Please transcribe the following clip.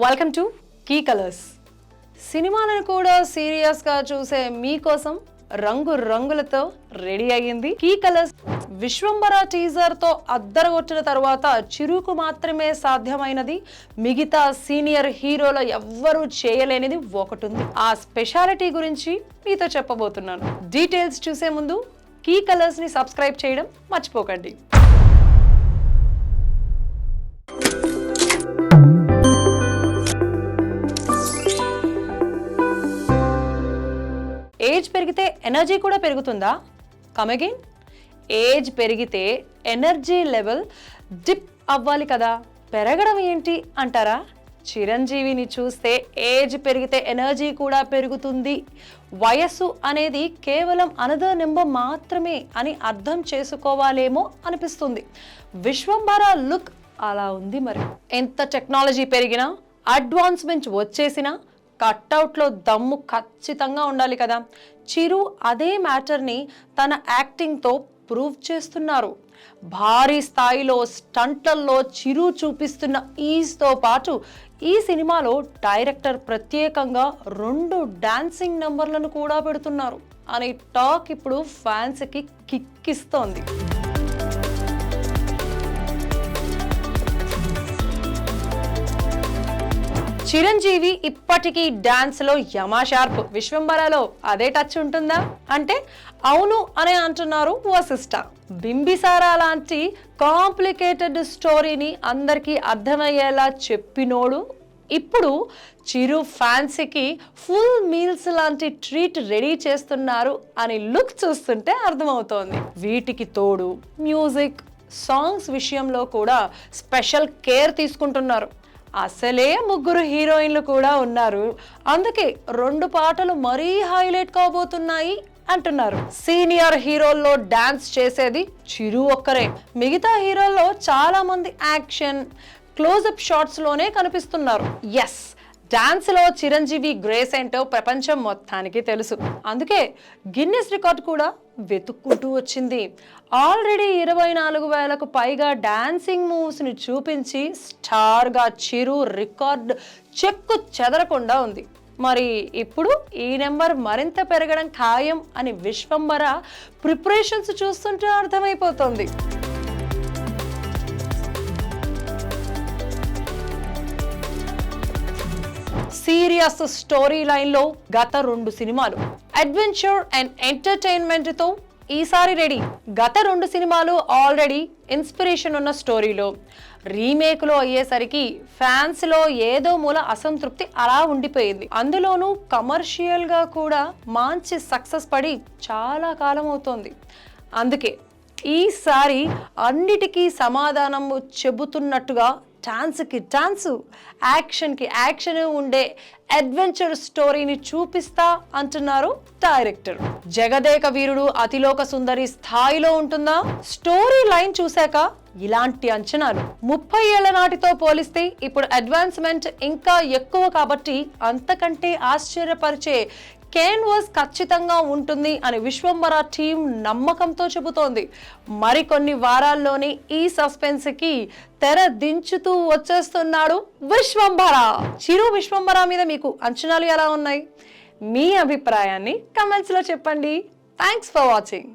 Welcome to key colours సినిమాలను కూడా సీరియస్గా చూసే మీకోసం రంగు రంగులతో రెడీ అయ్యింది కీ కలర్స్ విశ్వంబర టీజర్తో అద్దరగొట్టిన తర్వాత చిరుకు మాత్రమే సాధ్యమైనది. మిగతా సీనియర్ హీరోల ఎవ్వరూ చేయలేనిది ఒకటి ఉంది ఆ స్పెషాలిటీ గురించి మీతో చెప్పబోతున్నాను. డీటెయిల్స్ చూసే ముందు కీ కలర్స్ని సబ్స్క్రైబ్ చేయడం మర్చిపోకండి. ఏజ్ పెరిగితే ఎనర్జీ కూడా పెరుగుతుందా? కమ్ అగైన్ ఏజ్ పెరిగితే ఎనర్జీ లెవెల్ డిప్ అవ్వాలి కదా. పెరగడం ఏంటి అంటారా? చిరంజీవిని చూస్తే ఏజ్ పెరిగితే ఎనర్జీ కూడా పెరుగుతుంది. వయస్సు అనేది కేవలం అనదర్ నెంబర్ మాత్రమే అని అర్థం చేసుకోవాలేమో అనిపిస్తుంది. విశ్వంభర లుక్ అలా ఉంది మరి. ఎంత టెక్నాలజీ పెరిగినా అడ్వాన్స్మెంట్ వచ్చేసినా కట్అవుట్లో దమ్ము ఖచ్చితంగా ఉండాలి కదా. చిరు అదే మ్యాటర్ని తన యాక్టింగ్తో ప్రూవ్ చేస్తున్నారు. భారీ స్థాయిలో స్టంట్లల్లో చిరు చూపిస్తున్న ఈజ్తో పాటు ఈ సినిమాలో డైరెక్టర్ ప్రత్యేకంగా రెండు డాన్సింగ్ నంబర్లను కూడా పెడుతున్నారు. అనే టాక్ ఇప్పుడు ఫ్యాన్స్కి కిక్కిస్తోంది. చిరంజీవి ఇప్పటికీ డాన్స్లో యమా షార్ప్. విశ్వంబరాలో అదే టచ్ ఉంటుందా? అంటే అవును అని అంటున్నారు వశిష్ట బింబిసారా లాంటి కాంప్లికేటెడ్ స్టోరీని అందరికీ అర్థమయ్యేలా చెప్పినోడు. ఇప్పుడు చిరు ఫ్యాన్సీకి ఫుల్ మీల్స్ లాంటి ట్రీట్ రెడీ చేస్తున్నారు అని లుక్ చూస్తుంటే అర్థమవుతోంది. వీటికి తోడు మ్యూజిక్ సాంగ్స్ విషయంలో కూడా స్పెషల్ కేర్ తీసుకుంటున్నారు. అసలే ముగ్గురు హీరోయిన్లు కూడా ఉన్నారు. అందుకే రెండు పాటలు మరీ హైలైట్ కాబోతున్నాయి అంటున్నారు. సీనియర్ హీరోల్లో డాన్స్ చేసేది చిరు ఒక్కరే. మిగతా హీరోల్లో చాలా మంది యాక్షన్ క్లోజప్ షార్ట్స్లోనే కనిపిస్తున్నారు. ఎస్ డాన్స్లో చిరంజీవి గ్రేస్ ఏంటో ప్రపంచం మొత్తానికి తెలుసు. అందుకే గిన్నెస్ రికార్డ్ కూడా వెతుక్కుంటూ వచ్చింది. ఆల్రెడీ ఇరవై నాలుగు వేలకు పైగా డాన్సింగ్ మూవ్స్ని చూపించి స్టార్గా చిరు రికార్డ్ చెక్కు చెదరకుండా ఉంది. మరి ఇప్పుడు ఈ నెంబర్ మరింత పెరగడం ఖాయం అని విశ్వంబర ప్రిపరేషన్స్ చూస్తుంటే అర్థమైపోతుంది. సీరియస్ స్టోరీ లైన్లో గత రెండు సినిమాలు. అడ్వెంచర్ అండ్ ఎంటర్టైన్మెంట్తో ఈసారి రెడీ. గత రెండు సినిమాలు ఆల్రెడీ ఇన్స్పిరేషన్ ఉన్న స్టోరీలో. రీమేక్లో అయ్యేసరికి ఫ్యాన్స్లో ఏదో మూల అసంతృప్తి అలా ఉండిపోయింది. అందులోనూ కమర్షియల్గా కూడా మంచి సక్సెస్ పడి చాలా కాలం అవుతోంది. అందుకే ఈసారి అన్నిటికీ సమాధానం చెబుతున్నట్టుగా డాన్స్కి డాన్సు యాక్షన్కి యాక్షన్ ఉండే అడ్వెంచర్ స్టోరీని చూపిస్తా అంటున్నారు డైరెక్టర్. జగదేక వీరుడు అతిలోక సుందరి స్థాయిలో ఉంటుందా? స్టోరీ లైన్ చూశాక ఇలాంటి అంచనాలు ముప్పై ఏళ్ళ నాటితో పోలిస్తే ఇప్పుడు అడ్వాన్స్మెంట్ ఇంకా ఎక్కువ కాబట్టి అంతకంటే ఆశ్చర్యపరిచే కేన్వాస్ ఖచ్చితంగా ఉంటుంది అని విశ్వంబర టీం నమ్మకంతో చెబుతోంది. మరికొన్ని వారాల్లోనే ఈ సస్పెన్స్కి తెర దించుతూ వచ్చేస్తున్నాడు విశ్వంబర చిరు విశ్వంబర మీద మీకు అంచనాలు ఎలా ఉన్నాయి? మీ అభిప్రాయాన్ని కమెంట్స్లో చెప్పండి. Thanks for watching